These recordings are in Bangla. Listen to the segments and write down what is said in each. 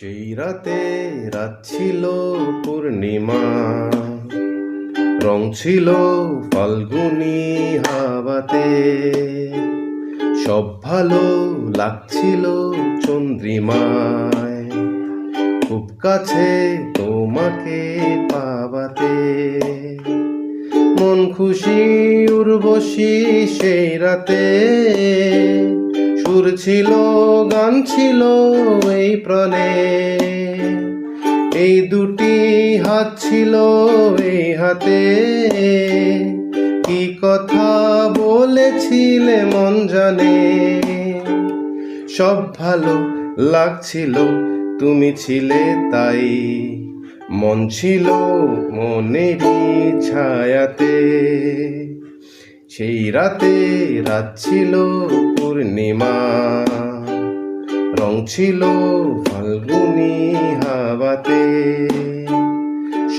সেই রাতে রাত ছিল পূর্ণিমা। রং ছিল ফাল্গুনি হাওয়াতে। সব ভালো লাগছিল চন্দ্রিমায়। খুব কাছে তোমাকে পাওয়াতে। মন খুশি, উর্বশী সেই রাতে। সুর ছিল, গান ছিল এই প্রাণে। এই দুটি হাত ছিল এই হাতে। কি কথা বলেছিলে মন জানে। সব ভালো লাগছিল, তুমি ছিলে তাই। মন ছিল মনেরই ছায়াতে। সেই রাতে রাত ছিল পূর্ণিমা। রং ছিল ফাল্গুনি হাওয়াতে।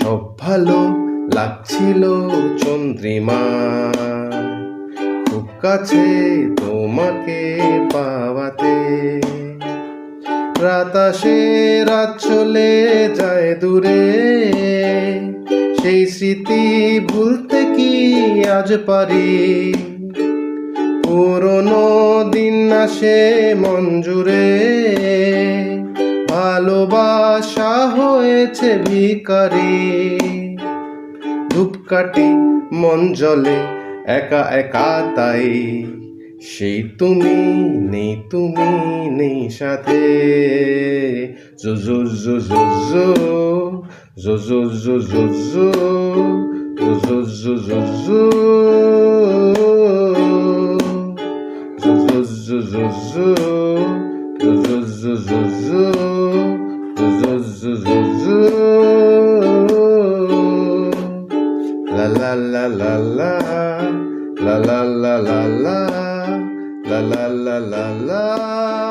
সব ভালো লাগছিল চন্দ্রিমা। খুব কাছে তোমাকে পাওয়াতে। রাত আসে, রাত চলে যায় দূরে। সেই স্মৃতি ভুলতে কি আজ পারি? পুরনো দিন আসে জুড়ে, ভালোবাসা হয়েছে ভিকারি ধূপকাঠি মন জলে, একা একা তাই। সেই তুমি, নেই তুমি। নেই সাথে জো জো জো জো জো জো জো জো জো জো জো জো জো জো জো জো জো জো জো জো জো জো জো জো জো জো জো La la la la la la la la la la la la la la la